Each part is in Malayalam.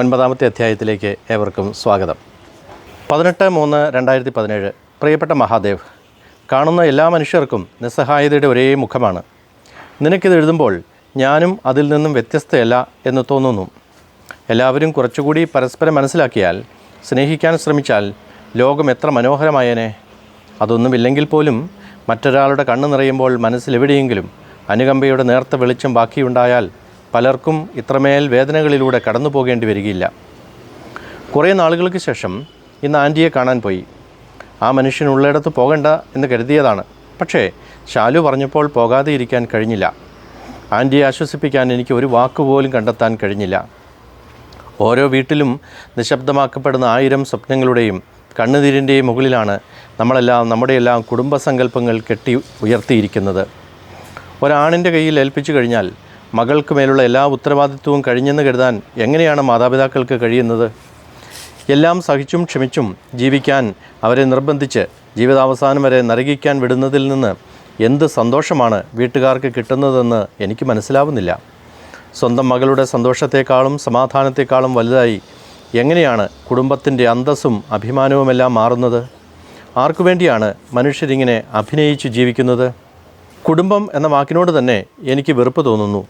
ഒൻപതാമത്തെ അധ്യായത്തിലേക്ക് ഏവർക്കും സ്വാഗതം. പതിനെട്ട് മൂന്ന് രണ്ടായിരത്തി പതിനേഴ് പ്രിയപ്പെട്ട മഹാദേവ് കാണുന്ന എല്ലാ മനുഷ്യർക്കും നിസ്സഹായതയുടെ ഒരേ മുഖമാണ്. നിനക്കിത് എഴുതുമ്പോൾ ഞാനും അതിൽ നിന്നും വ്യത്യസ്തയല്ല എന്ന് തോന്നുന്നു. എല്ലാവരും കുറച്ചുകൂടി പരസ്പരം മനസ്സിലാക്കിയാൽ സ്നേഹിക്കാൻ ശ്രമിച്ചാൽ ലോകം എത്ര മനോഹരമായേനെ. അതൊന്നുമില്ലെങ്കിൽ പോലും മറ്റൊരാളുടെ കണ്ണ് നിറയുമ്പോൾ മനസ്സിലെവിടെയെങ്കിലും അനുകമ്പയുടെ നേർത്ത വെളിച്ചം ബാക്കിയുണ്ടായാൽ പലർക്കും ഇത്രമേൽ വേദനകളിലൂടെ കടന്നു പോകേണ്ടി വരികയില്ല. കുറേ നാളുകൾക്ക് ശേഷം ഇന്ന് ആന്റിയെ കാണാൻ പോയി. ആ മനുഷ്യൻ ഉള്ളിടത്ത് പോകണ്ട എന്ന് കരുതിയതാണ്. പക്ഷേ ശാലു പറഞ്ഞപ്പോൾ പോകാതെ ഇരിക്കാൻ കഴിഞ്ഞില്ല. ആന്റിയെ ആശ്വസിപ്പിക്കാൻ എനിക്ക് ഒരു വാക്കുപോലും കണ്ടെത്താൻ കഴിഞ്ഞില്ല. ഓരോ വീട്ടിലും നിശബ്ദമാക്കപ്പെടുന്ന ആയിരം സ്വപ്നങ്ങളുടെയും കണ്ണുനീരിന്റെയും മുകളിലാണ് നമ്മളെല്ലാം നമ്മുടെയെല്ലാം കുടുംബസങ്കല്പങ്ങൾ കെട്ടി ഉയർത്തിയിരിക്കുന്നത്. ഒരാണിന്റെ കയ്യിൽ ഏൽപ്പിച്ചു കഴിഞ്ഞാൽ മകൾക്ക് മേലുള്ള എല്ലാ ഉത്തരവാദിത്വവും കഴിഞ്ഞെന്ന് കരുതാൻ എങ്ങനെയാണ് മാതാപിതാക്കൾക്ക് കഴിയുന്നത്? എല്ലാം സഹിച്ചും ക്ഷമിച്ചും ജീവിക്കാൻ അവരെ നിർബന്ധിച്ച് ജീവിതാവസാനം വരെ നരകിക്കാൻ വിടുന്നതിൽ നിന്ന് എന്ത് സന്തോഷമാണ് വീട്ടുകാർക്ക് കിട്ടുന്നതെന്ന് എനിക്ക് മനസ്സിലാവുന്നില്ല. സ്വന്തം മകളുടെ സന്തോഷത്തെക്കാളും സമാധാനത്തെക്കാളും വലുതായി എങ്ങനെയാണ് കുടുംബത്തിന്റെ അന്തസ്സും അഭിമാനവുമെല്ലാം മാറുന്നത്? ആർക്കു വേണ്ടിയാണ് മനുഷ്യരിങ്ങനെ അഭിനയിച്ച് ജീവിക്കുന്നത്? കുടുംബം എന്ന വാക്കിനോട് തന്നെ എനിക്ക് വെറുപ്പ് തോന്നുന്നു.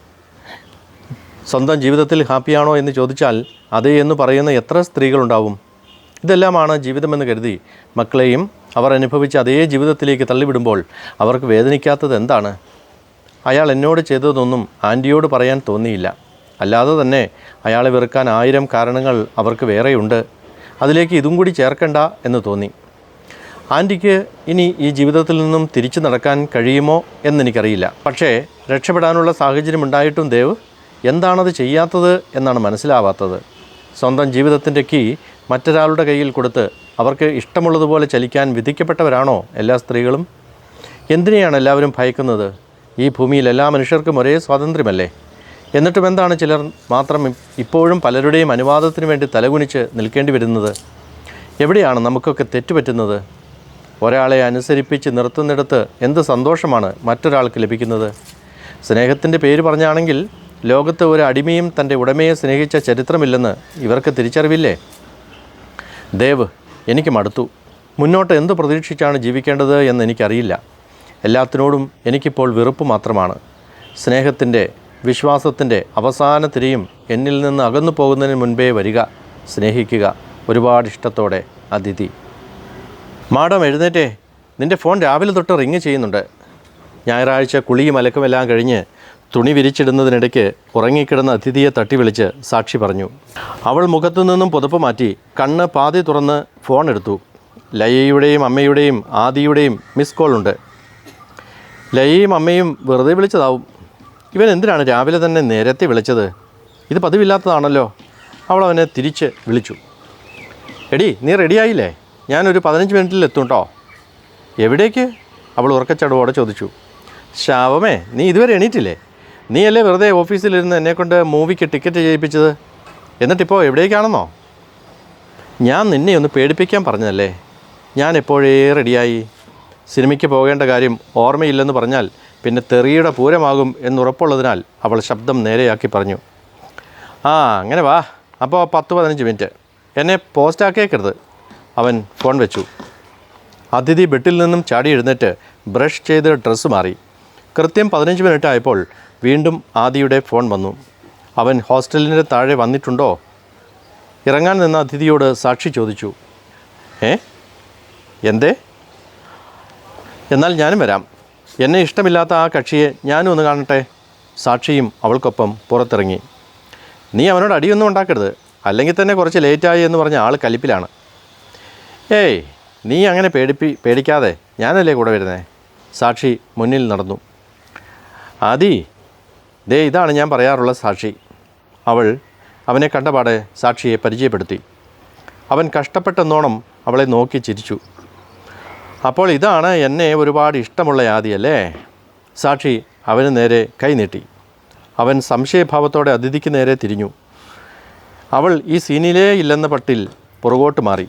സ്വന്തം ജീവിതത്തിൽ ഹാപ്പിയാണോ എന്ന് ചോദിച്ചാൽ അതേ എന്ന് പറയുന്ന എത്ര സ്ത്രീകളുണ്ടാവും. ഇതെല്ലാമാണ് ജീവിതമെന്ന് കരുതി മക്കളെയും അവർ അനുഭവിച്ച അതേ ജീവിതത്തിലേക്ക് തള്ളിവിടുമ്പോൾ അവർക്ക് വേദനിക്കാത്തത് എന്താണ്? അയാൾ എന്നോട് ചെയ്തതൊന്നും ആന്റിയോട് പറയാൻ തോന്നിയില്ല. അല്ലാതെ തന്നെ അയാളെ വെറുക്കാൻ ആയിരം കാരണങ്ങൾ അവർക്ക് വേറെയുണ്ട്. അതിലേക്ക് ഇതും കൂടി ചേർക്കണ്ട എന്ന് തോന്നി. ആന്റിക്ക് ഇനി ഈ ജീവിതത്തിൽ നിന്നും തിരിച്ചു നടക്കാൻ കഴിയുമോ എന്നെനിക്കറിയില്ല. പക്ഷേ രക്ഷപ്പെടാനുള്ള സാഹചര്യം ഉണ്ടായിട്ടും ദേവ് എന്താണത് ചെയ്യാത്തത് എന്നാണ് മനസ്സിലാവാത്തത്. സ്വന്തം ജീവിതത്തിന്റെ കീ മറ്റൊരാളുടെ കയ്യിൽ കൊടുത്ത് അവർക്ക് ഇഷ്ടമുള്ളതുപോലെ ചലിക്കാൻ വിധിക്കപ്പെട്ടവരാണോ എല്ലാ സ്ത്രീകളും? എന്തിനെയാണ് എല്ലാവരും ഭയക്കുന്നത്? ഈ ഭൂമിയിൽ എല്ലാ മനുഷ്യർക്കും ഒരേ സ്വാതന്ത്ര്യമല്ലേ? എന്നിട്ടും എന്താണ് ചിലർ മാത്രം ഇപ്പോഴും പലരുടെയും അനുവാദത്തിന് വേണ്ടി തലകുനിച്ച് നിൽക്കേണ്ടി വരുന്നത്? എവിടെയാണ് നമുക്കൊക്കെ തെറ്റുപറ്റുന്നത്? ഒരാളെ അനുസരിപ്പിച്ച് നിർത്തുന്നിടത്ത് എന്ത് സന്തോഷമാണ് മറ്റൊരാൾക്ക് ലഭിക്കുന്നത്? സ്നേഹത്തിന്റെ പേര് പറഞ്ഞാണെങ്കിൽ ലോകത്ത് ഒരു അടിമയും തന്റെ ഉടമയെ സ്നേഹിച്ച ചരിത്രമില്ലെന്ന് ഇവർക്ക് തിരിച്ചറിവില്ലേ? ദേവ് എനിക്ക് മടുത്തു. മുന്നോട്ട് എന്ത് പ്രതീക്ഷിച്ചാണ് ജീവിക്കേണ്ടത് എന്ന് എനിക്കറിയില്ല. എല്ലാത്തിനോടും എനിക്കിപ്പോൾ വെറുപ്പ് മാത്രമാണ്. സ്നേഹത്തിന്റെ വിശ്വാസത്തിന്റെ അവസാന തിരിയും എന്നിൽ നിന്ന് അകന്നു പോകുന്നതിന് മുൻപേ വരിക സ്നേഹിക്കുക ഒരുപാട് ഇഷ്ടത്തോടെ അതിഥി. മാഡം എഴുന്നേറ്റേ. നിന്റെ ഫോൺ രാവിലെ തൊട്ട് റിങ് ചെയ്യുന്നുണ്ട്. ഞായറാഴ്ച കുളിയും അലക്കുമെല്ലാം കഴിഞ്ഞ് തുണി വിരിച്ചിടുന്നതിനിടയ്ക്ക് ഉറങ്ങിക്കിടന്ന അതിഥിയെ തട്ടി വിളിച്ച് സാക്ഷി പറഞ്ഞു. അവൾ മുഖത്തു നിന്നും പുതപ്പ് മാറ്റി കണ്ണ് പാതി തുറന്ന് ഫോൺ എടുത്തു. ലയയുടെയും അമ്മയുടെയും ആദിയുടെയും മിസ് കോൾ ഉണ്ട്. ലയയും അമ്മയും വെറുതെ വിളിച്ചതാവും. ഇവൻ എന്തിനാണ് രാവിലെ തന്നെ നേരത്തെ വിളിച്ചത്? ഇത് പതിവില്ലാത്തതാണല്ലോ. അവൾ അവനെ തിരിച്ച് വിളിച്ചു. എടി നീ റെഡിയായില്ലേ? ഞാനൊരു പതിനഞ്ച് മിനിറ്റിൽ എത്തും കേട്ടോ എവിടേക്ക്? അവൾ ഉറക്കച്ചടവോടെ ചോദിച്ചു. ശാവമേ നീ ഇതുവരെ എണീറ്റില്ലേ? നീയല്ലേ വെറുതെ ഓഫീസിലിരുന്ന് എന്നെക്കൊണ്ട് മൂവിക്ക് ടിക്കറ്റ് ചെയ്യിപ്പിച്ചത്? എന്നിട്ടിപ്പോൾ എവിടേക്കാണെന്നോ? ഞാൻ നിന്നെ ഒന്ന് പേടിപ്പിക്കാൻ പറഞ്ഞതല്ലേ? ഞാൻ എപ്പോഴേ റെഡിയായി? സിനിമയ്ക്ക് പോകേണ്ട കാര്യം ഓർമ്മയില്ലെന്ന് പറഞ്ഞാൽ പിന്നെ തെറിയുടെ പൂരമാകും എന്നുറപ്പുള്ളതിനാൽ അവൾ ശബ്ദം നേരെയാക്കി പറഞ്ഞു. ആ അങ്ങനെ വാ. അപ്പോൾ പത്ത് പതിനഞ്ച് മിനിറ്റ്. എന്നെ പോസ്റ്റാക്കേക്കരുത് അവൻ ഫോൺ വെച്ചു. അതിഥി ബെട്ടിൽ നിന്നും ചാടി എഴുന്നേറ്റ് ബ്രഷ് ചെയ്ത് ഡ്രസ്സ് മാറി. കൃത്യം പതിനഞ്ച് മിനിറ്റ് ആയപ്പോൾ വീണ്ടും ആദിയുടെ ഫോൺ വന്നു. അവൻ ഹോസ്റ്റലിന്റെ താഴെ വന്നിട്ടുണ്ടോ? ഇറങ്ങാൻ നിന്ന അതിഥിയോട് സാക്ഷി ചോദിച്ചു. ഏ? എന്തേ? എന്നാൽ ഞാനും വരാം. എന്നെ ഇഷ്ടമില്ലാത്ത ആ കക്ഷിയെ ഞാനും ഒന്ന് കാണട്ടെ. സാക്ഷിയും അവൾക്കൊപ്പം പുറത്തിറങ്ങി. നീ അവനോട് അടിയൊന്നും ഉണ്ടാക്കരുത്. അല്ലെങ്കിൽ തന്നെ കുറച്ച് ലേറ്റായി എന്ന് പറഞ്ഞ ആൾ കലിപ്പിലാണ്. ഏയ് നീ അങ്ങനെ പേടിപ്പി പേടിക്കാതെ ഞാനല്ലേ കൂടെ വരുന്നേ? സാക്ഷി മുന്നിൽ നടന്നു. ആദി ദേ ഇതാണ് ഞാൻ പറയാറുള്ള സാക്ഷി. അവൾ അവനെ കണ്ടപാടെ സാക്ഷിയെ പരിചയപ്പെടുത്തി. അവൻ കഷ്ടപ്പെട്ടെന്നോണം അവളെ നോക്കി ചിരിച്ചു. അപ്പോൾ ഇതാണ് എന്നെ ഒരുപാട് ഇഷ്ടമുള്ള ആദിയല്ലേ സാക്ഷി അവന് നേരെ കൈനീട്ടി അവൻ സംശയഭാവത്തോടെ അതിഥിക്ക് നേരെ തിരിഞ്ഞു. അവൾ ഈ സീനിലേ ഇല്ലെന്ന പട്ടിൽ പുറകോട്ട് മാറി.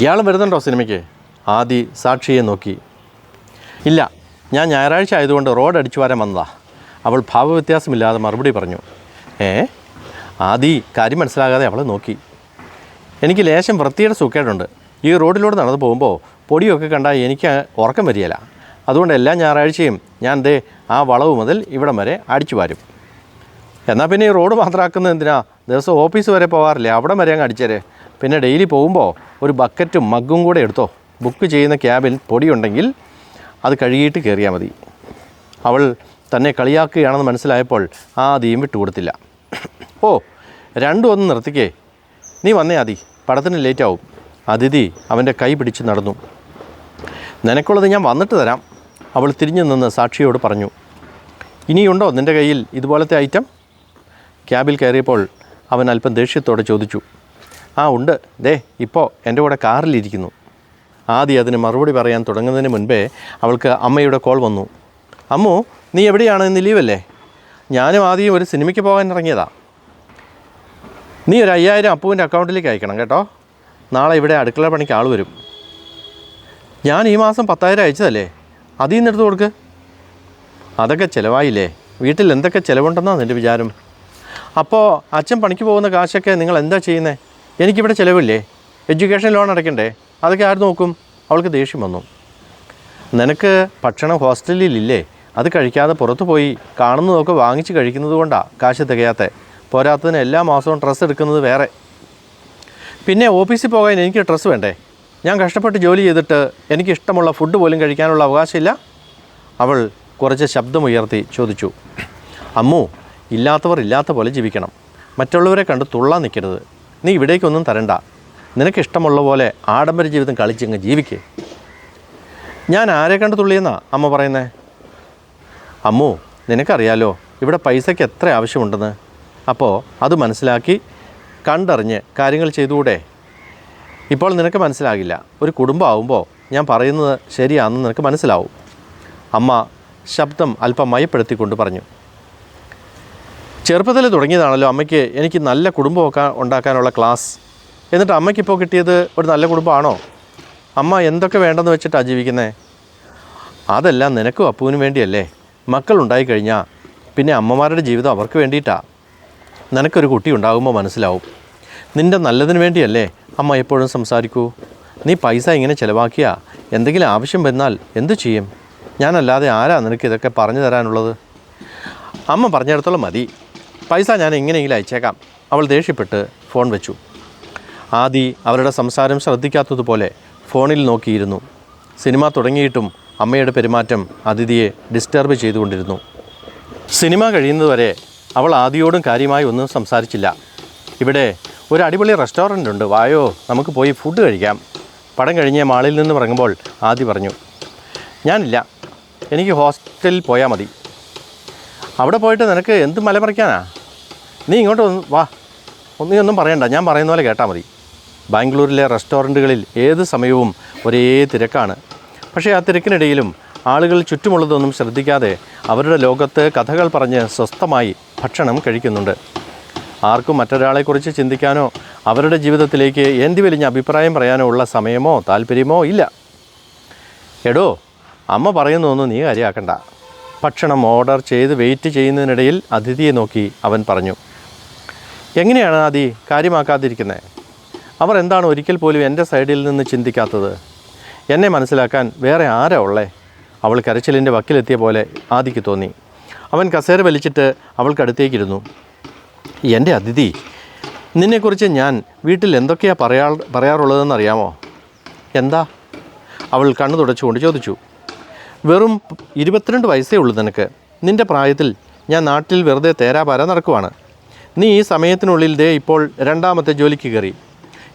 ഇയാളും വരുന്നുണ്ടോ സിനിമയ്ക്ക്? ആദി സാക്ഷിയെ നോക്കി. ഇല്ല ഞാൻ ഞായറാഴ്ച ആയതുകൊണ്ട് റോഡ് അടിച്ചു വരാൻ വന്നതാ. അവൾ ഭാവവ്യത്യാസമില്ലാതെ മറുപടി പറഞ്ഞു ഏ ആദി കാര്യം മനസ്സിലാകാതെ അവളെ നോക്കി. എനിക്ക് ലേശം വൃത്തിയുടെ സുഖേടുണ്ട് ഈ റോഡിലൂടെ നടന്നു പോകുമ്പോൾ പൊടിയൊക്കെ കണ്ടാൽ എനിക്ക് ഉറക്കം വരികയില്ല. അതുകൊണ്ട് എല്ലാ ഞായറാഴ്ചയും ഞാൻ ദേ ആ വളവ് മുതൽ ഇവിടം വരെ അടിച്ചു വാരും. എന്നാൽ പിന്നെ ഈ റോഡ് മാത്രമാക്കുന്നത് എന്തിനാ? ദിവസം ഓഫീസ് വരെ പോകാറില്ലേ അവിടം വരെ അങ്ങ് അടിച്ചേരെ. പിന്നെ ഡെയിലി പോകുമ്പോൾ ഒരു ബക്കറ്റും മഗ്ഗും കൂടെ എടുത്തോ? ബുക്ക് ചെയ്യുന്ന ക്യാബിൽ പൊടിയുണ്ടെങ്കിൽ അത് കഴുകിയിട്ട് കയറിയാൽ മതി. അവൾ തന്നെ കളിയാക്കുകയാണെന്ന് മനസ്സിലായപ്പോൾ ആദ്യം വിട്ടുകൊടുത്തില്ല. ഓ രണ്ടും ഒന്ന് നിർത്തിക്കേ. നീ വന്നേ ആദി പടത്തിന് ലേറ്റ് ആവും അതിഥി അവന്റെ കൈ പിടിച്ച് നടന്നു. നിനക്കുള്ളത് ഞാൻ വന്നിട്ട് തരാം അവൾ തിരിഞ്ഞു നിന്ന് സാക്ഷിയോട് പറഞ്ഞു. ഇനിയുണ്ടോ നിന്റെ കയ്യിൽ ഇതുപോലത്തെ ഐറ്റം? ക്യാബിൽ കയറിയപ്പോൾ അവൻ അല്പം ദേഷ്യത്തോടെ ചോദിച്ചു. ആ ഉണ്ട്. ദേ ഇപ്പോൾ എന്റെ കൂടെ കാറിലിരിക്കുന്നു. ആദ്യം അതിന് മറുപടി പറയാൻ തുടങ്ങുന്നതിന് മുൻപേ അവൾക്ക് അമ്മയുടെ കോൾ വന്നു. അമ്മു നീ എവിടെയാണ്? ഇന്ന് ലീവല്ലേ ഞാനും ആദ്യം ഒരു സിനിമയ്ക്ക് പോകാൻ ഇറങ്ങിയതാ. നീ ഒരു അയ്യായിരം അപ്പുവിന്റെ അക്കൗണ്ടിലേക്ക് അയക്കണം കേട്ടോ. നാളെ ഇവിടെ അടുക്കള പണിക്ക് ആൾ വരും. ഞാൻ ഈ മാസം പത്തായിരം അയച്ചതല്ലേ? അതിൽ നിന്ന് എടുത്ത് കൊടുക്ക്. അതൊക്കെ ചിലവായില്ലേ? വീട്ടിൽ എന്തൊക്കെ ചിലവുണ്ടെന്നാണ് എന്റെ വിചാരം? അപ്പോൾ അച്ഛൻ പണിക്ക് പോകുന്ന കാശൊക്കെ നിങ്ങൾ എന്താ ചെയ്യുന്നത് എനിക്കിവിടെ ചിലവില്ലേ? Education loan അടയ്ക്കണ്ടേ? അതൊക്കെ ആര് നോക്കും? അവൾക്ക് ദേഷ്യം വന്നു. നിനക്ക് ഭക്ഷണം ഹോസ്റ്റലിലില്ലേ അത് കഴിക്കാതെ പുറത്തു പോയി കാണുന്നതൊക്കെ വാങ്ങിച്ച് കഴിക്കുന്നത് കൊണ്ടാണ് കാശ് തികയാത്ത. പോരാത്തതിന് എല്ലാ മാസവും ഡ്രസ്സ് എടുക്കുന്നത് വേറെ. പിന്നെ ഓഫീസിൽ പോകാൻ എനിക്ക് ഡ്രസ്സ് വേണ്ടേ? ഞാൻ കഷ്ടപ്പെട്ട് ജോലി ചെയ്തിട്ട് എനിക്ക് ഇഷ്ടമുള്ള ഫുഡ് പോലും കഴിക്കാനുള്ള അവകാശമില്ല? അവൾ കുറച്ച് ശബ്ദമുയർത്തി ചോദിച്ചു. അമ്മു ഇല്ലാത്തവർ ഇല്ലാത്ത പോലെ ജീവിക്കണം. മറ്റുള്ളവരെ കണ്ട് തുള്ളാൻ നിൽക്കരുത്. നീ ഇവിടേക്കൊന്നും തരണ്ട. നിനക്കിഷ്ടമുള്ള പോലെ ആഡംബര ജീവിതം കളിച്ചങ്ങ് ജീവിക്കേ. ഞാൻ ആരെ കണ്ട് തുള്ളിയെന്നാ അമ്മ പറയുന്നേ? അമ്മു നിനക്കറിയാലോ ഇവിടെ പൈസയ്ക്ക് എത്ര ആവശ്യമുണ്ടെന്ന്. അപ്പോൾ അത് മനസ്സിലാക്കി കണ്ടറിഞ്ഞ് കാര്യങ്ങൾ ചെയ്തുകൂടെ? ഇപ്പോൾ നിനക്ക് മനസ്സിലാകില്ല. ഒരു കുടുംബമാവുമ്പോൾ ഞാൻ പറയുന്നത് ശരിയാണെന്ന് നിനക്ക് മനസ്സിലാവും. അമ്മ ശബ്ദം അല്പം മയപ്പെടുത്തിക്കൊണ്ട് പറഞ്ഞു. ചെറുപ്പത്തിൽ തുടങ്ങിയതാണല്ലോ അമ്മയ്ക്ക് എനിക്ക് നല്ല കുടുംബമൊക്കെ ഉണ്ടാക്കാനുള്ള ക്ലാസ്. എന്നിട്ട് അമ്മയ്ക്കിപ്പോൾ കിട്ടിയത് ഒരു നല്ല കുടുംബമാണോ? അമ്മ എന്തൊക്കെ വേണ്ടെന്ന് വെച്ചിട്ടാണ് ജീവിക്കുന്നത് അതെല്ലാം നിനക്കും അപ്പുവിനും വേണ്ടിയല്ലേ? മക്കൾ കഴിഞ്ഞാൽ പിന്നെ അമ്മമാരുടെ ജീവിതം അവർക്ക് വേണ്ടിയിട്ടാണ് നിനക്കൊരു കുട്ടി ഉണ്ടാകുമ്പോൾ മനസ്സിലാവും. നിന്റെ നല്ലതിന് വേണ്ടിയല്ലേ അമ്മ എപ്പോഴും സംസാരിക്കൂ. നീ പൈസ ഇങ്ങനെ ചിലവാക്കിയ എന്തെങ്കിലും ആവശ്യം വന്നാൽ എന്തു ചെയ്യും? ഞാനല്ലാതെ ആരാ നിനക്ക് ഇതൊക്കെ പറഞ്ഞു തരാനുള്ളത്? അമ്മ പറഞ്ഞിടത്തോളം മതി. പൈസ ഞാൻ എങ്ങനെയെങ്കിലും അയച്ചേക്കാം. അവൾ ദേഷ്യപ്പെട്ട് ഫോൺ വെച്ചു. ആദി അവരുടെ സംസാരം ശ്രദ്ധിക്കാത്തതുപോലെ ഫോണിൽ നോക്കിയിരുന്നു. സിനിമ തുടങ്ങിയിട്ടും അമ്മയുടെ പെരുമാറ്റം അതിഥിയെ ഡിസ്റ്റർബ് ചെയ്തുകൊണ്ടിരുന്നു. സിനിമ കഴിയുന്നതുവരെ അവൾ ആദിയോടും കാര്യമായി ഒന്നും സംസാരിച്ചില്ല. ഇവിടെ ഒരു അടിപൊളി റെസ്റ്റോറന്റ് ഉണ്ട്. വായോ നമുക്ക് പോയി ഫുഡ് കഴിക്കാം. പടം കഴിഞ്ഞ് മാളിൽ നിന്ന് ഇറങ്ങുമ്പോൾ ആദി പറഞ്ഞു ഞാനില്ല. എനിക്ക് ഹോസ്റ്റലിൽ പോയാൽ മതി. അവിടെ പോയിട്ട് നിനക്ക് എന്ത് മലമറിക്കാനാ? നീ ഇങ്ങോട്ട് വാ. ഒന്നും ഒന്നും പറയണ്ട. ഞാൻ പറയുന്ന പോലെ കേട്ടാൽ മതി. ബാംഗ്ലൂരിലെ റെസ്റ്റോറന്റുകളിൽ ഏത് സമയവും ഒരേ തിരക്കാണ്. പക്ഷേ ആ തിരക്കിനിടയിലും ആളുകൾ ചുറ്റുമുള്ളതൊന്നും ശ്രദ്ധിക്കാതെ അവരുടെ ലോകത്ത് കഥകൾ പറഞ്ഞ് സ്വസ്ഥമായി ഭക്ഷണം കഴിക്കുന്നുണ്ട്. ആർക്കും മറ്റൊരാളെക്കുറിച്ച് ചിന്തിക്കാനോ അവരുടെ ജീവിതത്തിലേക്ക് എന്തി വലിഞ്ഞ അഭിപ്രായം പറയാനോ ഉള്ള സമയമോ താല്പര്യമോ ഇല്ല. എടോ അമ്മ പറയുന്നതൊന്നും നീ കാര്യമാക്കണ്ട ഭക്ഷണം ഓർഡർ ചെയ്ത് വെയിറ്റ് ചെയ്യുന്നതിനിടയിൽ അതിഥിയെ നോക്കി അവൻ പറഞ്ഞു എങ്ങനെയാണ് ആദി കാര്യമാക്കാതിരിക്കുന്നത് അവർ എന്താണ് ഒരിക്കൽ പോലും എന്റെ സൈഡിൽ നിന്ന് ചിന്തിക്കാത്തത്? എന്നെ മനസ്സിലാക്കാൻ വേറെ ആരാ ഉള്ളേ? അവൾ കരച്ചിലിന്റെ വക്കിലെത്തിയ പോലെ ആദിക്ക് തോന്നി. അവൻ കസേര വലിച്ചിട്ട് അവൾക്കടുത്തേക്കിരുന്നു എന്റെ അതിഥി നിന്നെക്കുറിച്ച് ഞാൻ വീട്ടിൽ എന്തൊക്കെയാ പറയാ പറയാറുള്ളതെന്ന് അറിയാമോ എന്താ? അവൾ കണ്ണു തുടച്ചുകൊണ്ട് ചോദിച്ചു. വെറും ഇരുപത്തിരണ്ട് വയസ്സേ ഉള്ളൂ നിനക്ക്. നിന്റെ പ്രായത്തിൽ ഞാൻ നാട്ടിൽ വെറുതെ തേരാപാര നടക്കുവാണ്. നീ ഈ സമയത്തിനുള്ളിൽ ദേ ഇപ്പോൾ രണ്ടാമത്തെ ജോലിക്ക് കയറി.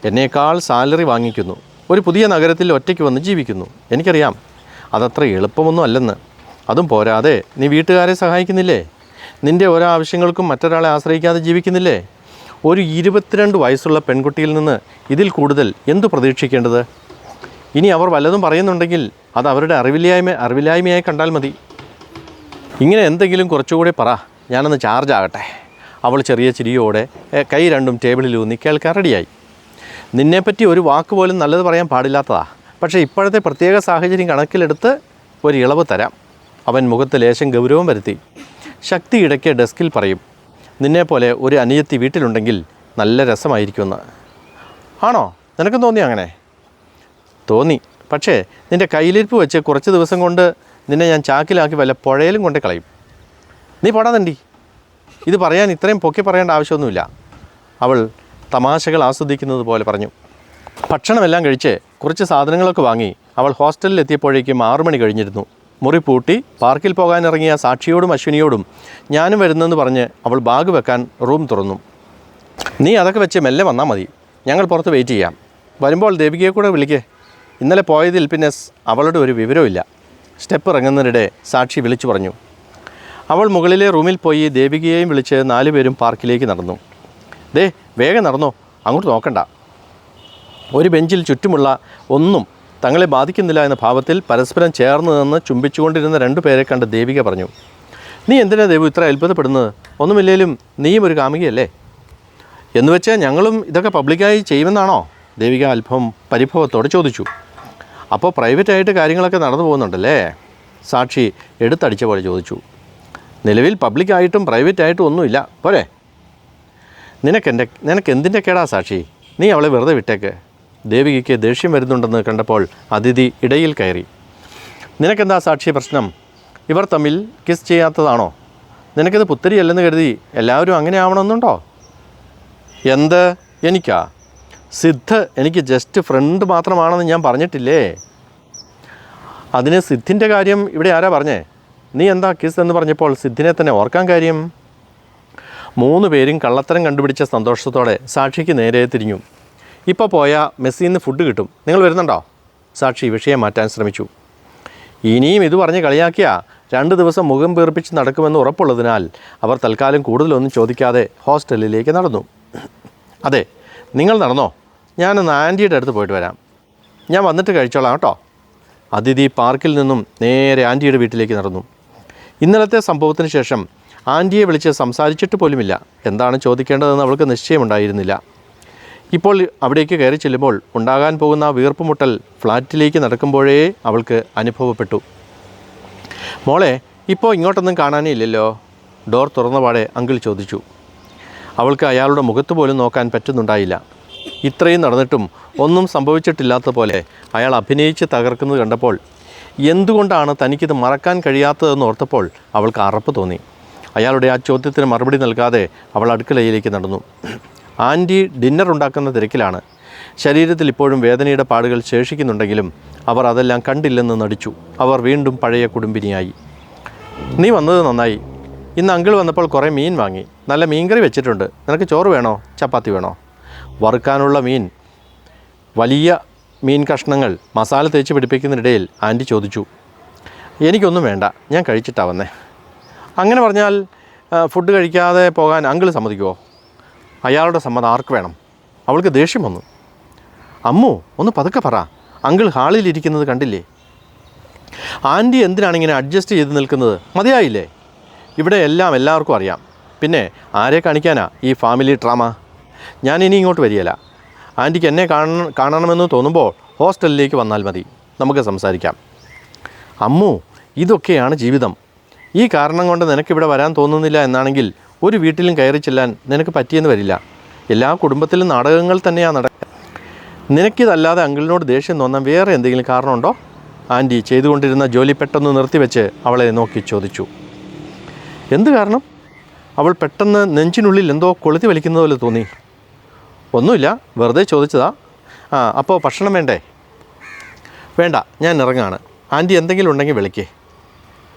എന്നേക്കാൾ സാലറി വാങ്ങിക്കുന്നു. ഒരു പുതിയ നഗരത്തിൽ ഒറ്റയ്ക്ക് വന്ന് ജീവിക്കുന്നു. എനിക്കറിയാം. അതത്ര എളുപ്പമൊന്നും അല്ലെന്ന്. അതും പോരാതെ നീ വീട്ടുകാരെ സഹായിക്കുന്നില്ലേ? നിന്റെ ഓരോ ആവശ്യങ്ങൾക്കും മറ്റൊരാളെ ആശ്രയിക്കാതെ ജീവിക്കുന്നില്ലേ? ഒരു ഇരുപത്തിരണ്ട് വയസ്സുള്ള പെൺകുട്ടിയിൽ നിന്ന് ഇതിൽ കൂടുതൽ എന്തു പ്രതീക്ഷിക്കേണ്ടത്? ഇനി അവർ വല്ലതും പറയുന്നുണ്ടെങ്കിൽ അത് അവരുടെ അറിവില്ലായ്മ അറിവില്ലായ്മയായി കണ്ടാൽ മതി. ഇങ്ങനെ എന്തെങ്കിലും കുറച്ചുകൂടി പറ. ഞാനൊന്ന് ചാർജ് ആകട്ടെ അവൾ ചെറിയ ചിരിയോടെ കൈ രണ്ടും ടേബിളിൽ ഊന്നി കേൾക്കാൻ റെഡിയായി നിന്നെപ്പറ്റി ഒരു വാക്ക് പോലും നല്ലത് പറയാൻ പാടില്ലാത്തതാ. പക്ഷേ ഇപ്പോഴത്തെ പ്രത്യേക സാഹചര്യം കണക്കിലെടുത്ത് ഒരു ഇളവ് തരാം. അവൻ മുഖത്ത് ലേശം ഗൗരവം വരുത്തി. ശക്തി ഇടയ്ക്ക് ഡെസ്കിൽ പറയും നിന്നെപ്പോലെ ഒരു അനിയത്തി വീട്ടിലുണ്ടെങ്കിൽ നല്ല രസമായിരിക്കുമെന്ന്. ആണോ? നിനക്കും തോന്നി അങ്ങനെ? തോന്നി. പക്ഷേ നിന്റെ കയ്യിലിരിപ്പ് വെച്ച് കുറച്ച് ദിവസം കൊണ്ട് നിന്നെ ഞാൻ ചാക്കിലാക്കി വല്ല പുഴയിലും കൊണ്ട് കളയും. നീ പോടാ തണ്ടി ഇത് പറയാൻ ഇത്രയും പൊക്കി പറയേണ്ട ആവശ്യമൊന്നുമില്ല. അവൾ തമാശകൾ ആസ്വദിക്കുന്നത് പോലെ പറഞ്ഞു. ഭക്ഷണമെല്ലാം കഴിച്ച് കുറച്ച് സാധനങ്ങളൊക്കെ വാങ്ങി അവൾ ഹോസ്റ്റലിൽ എത്തിയപ്പോഴേക്കും മണി കഴിഞ്ഞിരുന്നു. മുറി പൂട്ടി പാർക്കിൽ പോകാനിറങ്ങിയ സാക്ഷിയോടും അശ്വിനിയോടും ഞാനും വരുന്നെന്ന് പറഞ്ഞ് അവൾ ബാഗ് വെക്കാൻ റൂം തുറന്നു. നീ അതൊക്കെ വെച്ച് മെല്ലെ വന്നാൽ മതി. ഞങ്ങൾ പുറത്ത് വെയിറ്റ് ചെയ്യാം. വരുമ്പോൾ ദേവികയെ കൂടെ വിളിക്കേ. ഇന്നലെ പോയതിൽ പിന്നെ അവളുടെ ഒരു വിവരവുമില്ല സ്റ്റെപ്പ് ഇറങ്ങുന്നതിനിടെ സാക്ഷി വിളിച്ചു പറഞ്ഞു. അവൾ മുകളിലെ റൂമിൽ പോയി ദേവികയെയും വിളിച്ച് നാലുപേരും പാർക്കിലേക്ക് നടന്നു. ദേ വേഗം നടന്നോ. അങ്ങോട്ട് നോക്കണ്ട. ഒരു ബെഞ്ചിൽ ചുറ്റുമുള്ള ഒന്നും തങ്ങളെ ബാധിക്കുന്നില്ല എന്ന ഭാവത്തിൽ പരസ്പരം ചേർന്ന് നിന്ന് ചുംബിച്ചുകൊണ്ടിരുന്ന രണ്ടു പേരെ കണ്ട് ദേവിക പറഞ്ഞു നീ എന്തിനാ ദേവു ഇത്ര അത്ഭുതപ്പെടുന്നത്? ഒന്നുമില്ലേലും നീയും ഒരു കാമികയല്ലേ? എന്ന് വെച്ചാൽ ഞങ്ങളും ഇതൊക്കെ പബ്ലിക്കായി ചെയ്യുമെന്നാണോ? ദേവിക അല്പം പരിഭവത്തോടെ ചോദിച്ചു. അപ്പോൾ പ്രൈവറ്റായിട്ട് കാര്യങ്ങളൊക്കെ നടന്നു പോകുന്നുണ്ടല്ലേ? സാക്ഷി എടുത്തടിച്ച പോലെ ചോദിച്ചു. നിലവിൽ പബ്ലിക്കായിട്ടും പ്രൈവറ്റായിട്ടും ഒന്നുമില്ല. പോരെ. നിനക്കെന്റെ നിനക്ക് എന്തിന്റെ കേടാ സാക്ഷി? നീ അവളെ വെറുതെ വിട്ടേക്ക്. ദേവികയ്ക്ക് ദേഷ്യം വരുന്നുണ്ടെന്ന് കണ്ടപ്പോൾ അതിഥി ഇടയിൽ കയറി. നിനക്കെന്താ സാക്ഷി പ്രശ്നം? ഇവർ തമ്മിൽ കിസ് ചെയ്യാത്തതാണോ? നിനക്കിത് പുത്തരിയല്ലെന്ന് കരുതി എല്ലാവരും അങ്ങനെ ആവണമെന്നുണ്ടോ? എന്ത്? എനിക്കാ? സിദ്ധ് എനിക്ക് ജസ്റ്റ് ഫ്രണ്ട് മാത്രമാണെന്ന് ഞാൻ പറഞ്ഞിട്ടില്ലേ? അതിന് സിദ്ധിന്റെ കാര്യം ഇവിടെ ആരാ പറഞ്ഞേ? നീ എന്താ കിസ് എന്ന് പറഞ്ഞപ്പോൾ സിദ്ധിനെ തന്നെ ഓർക്കാൻ കാര്യം? മൂന്ന് പേരും കള്ളത്തരം കണ്ടുപിടിച്ച സന്തോഷത്തോടെ സാക്ഷിക്ക് നേരെ തിരിഞ്ഞു. ഇപ്പോൾ പോയാൽ മെസ്സിന്ന് ഫുഡ് കിട്ടും. നിങ്ങൾ വരുന്നുണ്ടോ? സാക്ഷി വിഷയം മാറ്റാൻ ശ്രമിച്ചു. ഇനിയും ഇത് പറഞ്ഞ് കളിയാക്കിയ രണ്ട് ദിവസം മുഖം വീർപ്പിച്ച് നടക്കുമെന്ന് ഉറപ്പുള്ളതിനാൽ അവർ തൽക്കാലം കൂടുതലൊന്നും ചോദിക്കാതെ ഹോസ്റ്റലിലേക്ക് നടന്നു. അതെ നിങ്ങൾ നടന്നോ? ഞാൻ ആന്റിയുടെ അടുത്ത് പോയിട്ട് വരാം. ഞാൻ വന്നിട്ട് കഴിച്ചോളാം കേട്ടോ. അതിഥി പാർക്കിൽ നിന്നും നേരെ ആന്റിയുടെ വീട്ടിലേക്ക് നടന്നു. ഇന്നലത്തെ സംഭവത്തിന് ശേഷം ആന്റിയെ വിളിച്ച് സംസാരിച്ചിട്ട് പോലുമില്ല. എന്താണ് ചോദിക്കേണ്ടതെന്ന് അവൾക്ക് നിശ്ചയമുണ്ടായിരുന്നില്ല. ഇപ്പോൾ അവിടേക്ക് കയറി ചെല്ലുമ്പോൾ ഉണ്ടാകാൻ പോകുന്ന വീർപ്പുമുട്ടൽ ഫ്ലാറ്റിലേക്ക് നടക്കുമ്പോഴേ അവൾക്ക് അനുഭവപ്പെട്ടു. മോളെ ഇപ്പോൾ ഇങ്ങോട്ടൊന്നും കാണാനേ ഇല്ലല്ലോ ഡോർ തുറന്ന പാടെ അങ്കിൾ ചോദിച്ചു. അവൾക്ക് അയാളുടെ മുഖത്ത് പോലും നോക്കാൻ പറ്റുന്നുണ്ടായില്ല. ഇത്രയും നടന്നിട്ടും ഒന്നും സംഭവിച്ചിട്ടില്ലാത്ത പോലെ അയാൾ അഭിനയിച്ച് തകർക്കുന്നത് കണ്ടപ്പോൾ എന്തുകൊണ്ടാണ് തനിക്കിത് മറക്കാൻ കഴിയാത്തതെന്ന് ഓർത്തപ്പോൾ അവൾക്ക് അറപ്പ് തോന്നി. അയാളുടെ ആ ചോദ്യത്തിന് മറുപടി നൽകാതെ അവൾ അടുക്കളയിലേക്ക് നടന്നു. ആന്റി ഡിന്നർ ഉണ്ടാക്കുന്ന തിരക്കിലാണ്. ശരീരത്തിൽ ഇപ്പോഴും വേദനയുടെ പാടുകൾ ശേഷിക്കുന്നുണ്ടെങ്കിലും അവർ അതെല്ലാം കണ്ടില്ലെന്ന് നടിച്ചു. അവർ വീണ്ടും പഴയ കുടുംബിനിയായി. നീ വന്നത് നന്നായി. ഇന്ന് അങ്കിൾ വന്നപ്പോൾ കുറേ മീൻ വാങ്ങി. നല്ല മീൻകറി വെച്ചിട്ടുണ്ട്. നിനക്ക് ചോറ് വേണോ? ചപ്പാത്തി വേണോ? വറുക്കാനുള്ള മീൻ. വലിയ മീൻ കഷ്ണങ്ങൾ മസാല തേച്ച് പിടിപ്പിക്കുന്നതിനിടയിൽ ആന്റി ചോദിച്ചു. എനിക്കൊന്നും വേണ്ട. ഞാൻ കഴിച്ചിട്ടാ വന്നേ. അങ്ങനെ പറഞ്ഞാൽ ഫുഡ് കഴിക്കാതെ പോകാൻ അങ്കിൾ സമ്മതിക്കുമോ അയാളുടെ സമ്മതം ആർക്ക് വേണം? അവൾക്ക് ദേഷ്യം വന്നു. അമ്മു ഒന്ന് പതുക്കെ പറ. അങ്കിൾ ഹാളിലിരിക്കുന്നത് കണ്ടില്ലേ? ആന്റി എന്തിനാണ് ഇങ്ങനെ അഡ്ജസ്റ്റ് ചെയ്ത് നിൽക്കുന്നത്? മതിയായില്ലേ? ഇവിടെ എല്ലാം എല്ലാവർക്കും അറിയാം. പിന്നെ ആരെ കാണിക്കാനാ ഈ ഫാമിലി ഡ്രാമ ഞാൻ ഇനി ഇങ്ങോട്ട് വരികയില്ല. ആന്റിക്ക് എന്നെ കാണണം കാണണമെന്ന് തോന്നുമ്പോൾ ഹോസ്റ്റലിലേക്ക് വന്നാൽ മതി. നമുക്ക് സംസാരിക്കാം. അമ്മു ഇതൊക്കെയാണ് ജീവിതം. ഈ കാരണം കൊണ്ട് നിനക്കിവിടെ വരാൻ തോന്നുന്നില്ല എന്നാണെങ്കിൽ ഒരു വീട്ടിലും കയറി ചെല്ലാൻ നിനക്ക് പറ്റിയെന്ന് വരില്ല. എല്ലാ കുടുംബത്തിലും നാടകങ്ങൾ തന്നെയാണ് നടക്കുക നിനക്കിതല്ലാതെ അങ്കിളിനോട് ദേഷ്യം തോന്നാൻ വേറെ എന്തെങ്കിലും കാരണമുണ്ടോ? ആന്റി ചെയ്തുകൊണ്ടിരുന്ന ജോലി പെട്ടെന്ന് നിർത്തിവെച്ച് അവളെ നോക്കി ചോദിച്ചു. എന്ത് കാരണം? അവൾ പെട്ടെന്ന് നെഞ്ചിനുള്ളിൽ എന്തോ കൊളുത്തി വലിക്കുന്നത് പോലെ തോന്നി. ഒന്നുമില്ല വെറുതെ ചോദിച്ചതാ. ആ അപ്പോൾ ഭക്ഷണം വേണ്ടേ? വേണ്ട ഞാൻ ഇറങ്ങാണ്. ആന്റി എന്തെങ്കിലും ഉണ്ടെങ്കിൽ വിളിക്കേ.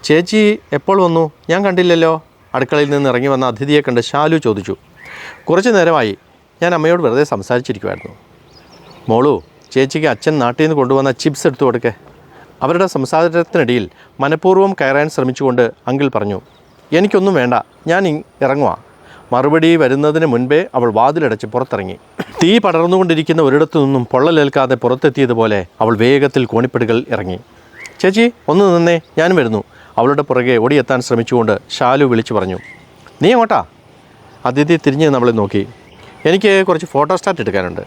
ചേച്ചി എപ്പോൾ വന്നു? ഞാൻ കണ്ടില്ലല്ലോ. അടുക്കളയിൽ നിന്ന് ഇറങ്ങി വന്ന അതിഥിയെ കണ്ട് ശാലു ചോദിച്ചു. കുറച്ച് നേരമായി ഞാൻ അമ്മയോട് വെറുതെ സംസാരിച്ചിരിക്കുമായിരുന്നു മോളു ചേച്ചിക്ക് അച്ഛൻ നാട്ടിൽ നിന്ന് കൊണ്ടുവന്ന ചിപ്സ് എടുത്തു കൊടുക്കേ. അവരുടെ സംസാരത്തിനിടയിൽ മനഃപൂർവം കയറാൻ ശ്രമിച്ചുകൊണ്ട് അങ്കിൾ പറഞ്ഞു എനിക്കൊന്നും വേണ്ട. ഞാൻ ഇറങ്ങുക മറുപടി വരുന്നതിന് മുൻപേ അവൾ വാതിലടച്ച് പുറത്തിറങ്ങി. തീ പടർന്നുകൊണ്ടിരിക്കുന്ന ഒരിടത്തു നിന്നും പൊള്ളലേൽക്കാതെ പുറത്തെത്തിയതുപോലെ അവൾ വേഗത്തിൽ കോണിപ്പടികൾ ഇറങ്ങി. ചേച്ചി ഒന്ന് നിന്നേ. ഞാനും വരുന്നു. അവളുടെ പുറകെ ഓടിയെത്താൻ ശ്രമിച്ചുകൊണ്ട് ഷാലു വിളിച്ചു പറഞ്ഞു നീ എങ്ങോട്ടാ? അതിഥി തിരിഞ്ഞ് നമ്മളെ നോക്കി. എനിക്ക് കുറച്ച് ഫോട്ടോസ്റ്റാറ്റ് എടുക്കാനുണ്ട്.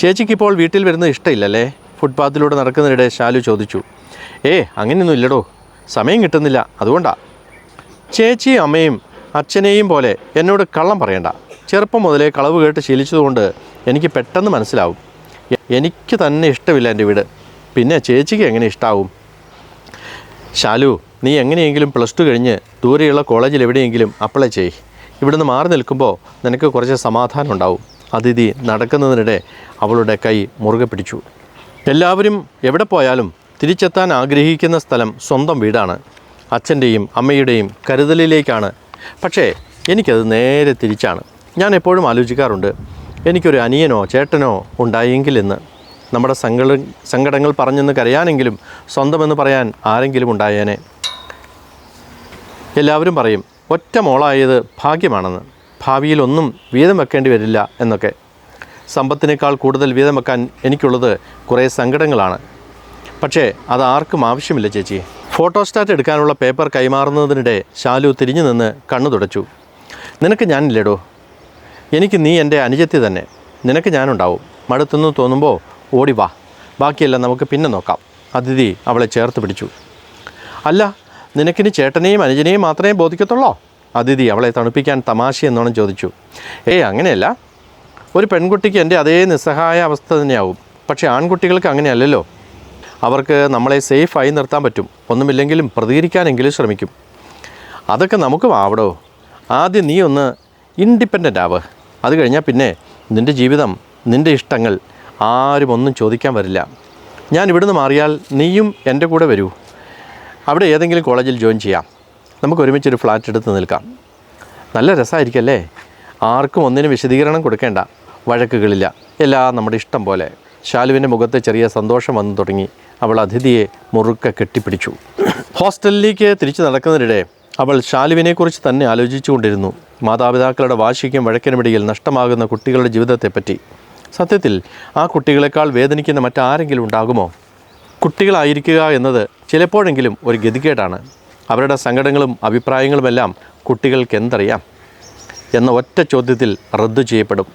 ചേച്ചിക്ക് ഇപ്പോൾ വീട്ടിൽ വരുന്നത് ഇഷ്ടമില്ലല്ലേ? ഫുട്പാത്തിലൂടെ നടക്കുന്നതിനിടെ ഷാലു ചോദിച്ചു. ഏ അങ്ങനെയൊന്നും ഇല്ലടോ. സമയം കിട്ടുന്നില്ല. അതുകൊണ്ടാ. ചേച്ചിയും അമ്മയും അച്ഛനെയും പോലെ എന്നോട് കള്ളം പറയണ്ട. ചെറുപ്പം മുതലേ കളവ് കേട്ട് ശീലിച്ചതുകൊണ്ട് എനിക്ക് പെട്ടെന്ന് മനസ്സിലാവും. എനിക്ക് തന്നെ ഇഷ്ടമില്ല എന്റെ വീട്. പിന്നെ ചേച്ചിക്ക് എങ്ങനെ ഇഷ്ടാവും? ശാലു നീ എങ്ങനെയെങ്കിലും പ്ലസ് ടു കഴിഞ്ഞ് ദൂരെയുള്ള കോളേജിൽ എവിടെയെങ്കിലും അപ്ലൈ ചെയ്യ്. ഇവിടുന്ന് മാറി നിൽക്കുമ്പോൾ നിനക്ക് കുറച്ച് സമാധാനം ഉണ്ടാവും. അതിഥി നടക്കുന്നതിനിടെ അവളുടെ കൈ മുറുകെ പിടിച്ചു. എല്ലാവരും എവിടെ പോയാലും തിരിച്ചെത്താൻ ആഗ്രഹിക്കുന്ന സ്ഥലം സ്വന്തം വീടാണ്. അച്ഛന്റെയും അമ്മയുടെയും കരുതലിലേക്കാണ്. പക്ഷേ എനിക്കത് നേരെ തിരിച്ചാണ്. ഞാൻ എപ്പോഴും ആലോചിക്കാറുണ്ട്. എനിക്കൊരു അനിയനോ ചേട്ടനോ ഉണ്ടായെങ്കിൽ എന്ന് നമ്മുടെ സങ്കട സങ്കടങ്ങൾ പറഞ്ഞെന്ന് കരയാനെങ്കിലും സ്വന്തമെന്ന് പറയാൻ ആരെങ്കിലും ഉണ്ടായേനെ. എല്ലാവരും പറയും ഒറ്റ മോളായത് ഭാഗ്യമാണെന്ന്. ഭാവിയിൽ ഒന്നും വീതം വെക്കേണ്ടി വരില്ല എന്നൊക്കെ. സമ്പത്തിനേക്കാൾ കൂടുതൽ വീതം വെക്കാൻ എനിക്കുള്ളത് കുറേ സങ്കടങ്ങളാണ്. പക്ഷേ അത് ആർക്കും ആവശ്യമില്ല ചേച്ചി. ഫോട്ടോസ്റ്റാറ്റ് എടുക്കാനുള്ള പേപ്പർ കൈമാറുന്നതിനിടെ ശാലു തിരിഞ്ഞു നിന്ന് കണ്ണു തുടച്ചു. നിനക്ക് ഞാനില്ലേടോ? എനിക്ക് നീ എന്റെ അനുജത്തി തന്നെ. നിനക്ക് ഞാനുണ്ടാവും. മടുത്തെന്ന് തോന്നുമ്പോൾ ഓടി വാ. ബാക്കിയെല്ലാം നമുക്ക് പിന്നെ നോക്കാം. അതിഥി അവളെ ചേർത്ത് പിടിച്ചു. അല്ല നിനക്കിനി ചേട്ടനെയും അനുജനെയും മാത്രമേ ബോധിക്കത്തുള്ളോ? അതിഥി അവളെ തണുപ്പിക്കാൻ തമാശ എന്നോണം ചോദിച്ചു. ഏയ് അങ്ങനെയല്ല. ഒരു പെൺകുട്ടിക്ക് എന്റെ അതേ നിസ്സഹായ അവസ്ഥ തന്നെയാവും. പക്ഷേ ആൺകുട്ടികൾക്ക് അങ്ങനെയല്ലല്ലോ. അവർക്ക് നമ്മളെ സേഫായി നിർത്താൻ പറ്റും. ഒന്നുമില്ലെങ്കിലും പ്രതികരിക്കാനെങ്കിലും ശ്രമിക്കും. അതൊക്കെ നമുക്കും ആവടോ ആദ്യം നീ ഒന്ന് ഇൻഡിപെൻഡന്റ് ആവ്. അത് കഴിഞ്ഞാൽ പിന്നെ നിന്റെ ജീവിതം നിന്റെ ഇഷ്ടങ്ങൾ ആരും ഒന്നും ചോദിക്കാൻ വരില്ല. ഞാൻ ഇവിടുന്ന് മാറിയാൽ നീയും എന്റെ കൂടെ വരൂ. അവിടെ ഏതെങ്കിലും കോളേജിൽ ജോയിൻ ചെയ്യാം. നമുക്ക് ഒരുമിച്ചൊരു ഫ്ലാറ്റ് എടുത്ത് നിൽക്കാം. നല്ല രസമായിരിക്കല്ലേ? ആർക്കും ഒന്നിനും വിശദീകരണം കൊടുക്കേണ്ട വഴക്കുകളില്ല. എല്ലാം നമ്മുടെ ഇഷ്ടം പോലെ. ശാലുവിന്റെ മുഖത്ത് ചെറിയ സന്തോഷം വന്നു തുടങ്ങി. അവൾ അതിഥിയെ മുറുക്കെ കെട്ടിപ്പിടിച്ചു. ഹോസ്റ്റലിലേക്ക് തിരിച്ചു നടക്കുന്നതിനിടെ അവൾ ശാലുവിനെക്കുറിച്ച് തന്നെ ആലോചിച്ചുകൊണ്ടിരുന്നു. മാതാപിതാക്കളുടെ വാശിക്കും വഴക്കിനുമിടയിൽ നഷ്ടമാകുന്ന കുട്ടികളുടെ ജീവിതത്തെപ്പറ്റി. സത്യത്തിൽ ആ കുട്ടികളെക്കാൾ വേദനിക്കുന്ന മറ്റാരെങ്കിലും ഉണ്ടാകുമോ? കുട്ടികളായിരിക്കുക എന്നത് ചിലപ്പോഴെങ്കിലും ഒരു ഗതികേടാണ്. അവരുടെ സങ്കടങ്ങളും അഭിപ്രായങ്ങളുമെല്ലാം കുട്ടികൾക്ക് എന്തറിയാം എന്ന ഒറ്റ ചോദ്യത്തിൽ റദ്ദു ചെയ്യപ്പെടും.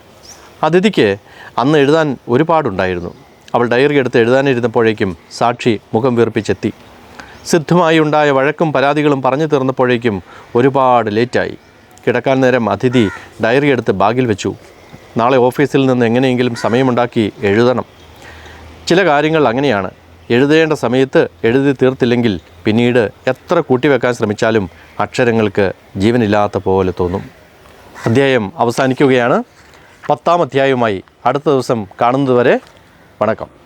അതിഥിക്ക് അന്ന് എഴുതാൻ ഒരുപാടുണ്ടായിരുന്നു. അവൾ ഡയറി എടുത്ത് എഴുതാനിരുന്നപ്പോഴേക്കും സാക്ഷി മുഖം വീർപ്പിച്ചെത്തി. സിദ്ധുമായി ഉണ്ടായ വഴക്കും പരാതികളും പറഞ്ഞു തീർന്നപ്പോഴേക്കും ഒരുപാട് ലേറ്റായി. കിടക്കാൻ നേരം അതിഥി ഡയറി എടുത്ത് ബാഗിൽ വെച്ചു. നാളെ ഓഫീസിൽ നിന്ന് എങ്ങനെയെങ്കിലും സമയമുണ്ടാക്കി എഴുതണം. ചില കാര്യങ്ങൾ അങ്ങനെയാണ്. എഴുതേണ്ട സമയത്ത് എഴുതി തീർത്തില്ലെങ്കിൽ പിന്നീട് എത്ര കൂട്ടിവെക്കാൻ ശ്രമിച്ചാലും അക്ഷരങ്ങൾക്ക് ജീവനില്ലാത്ത പോലെ തോന്നും. അധ്യായം അവസാനിക്കുകയാണ്. പത്താം അധ്യായവുമായി അടുത്ത ദിവസം കാണുന്നതുവരെ വണക്കം.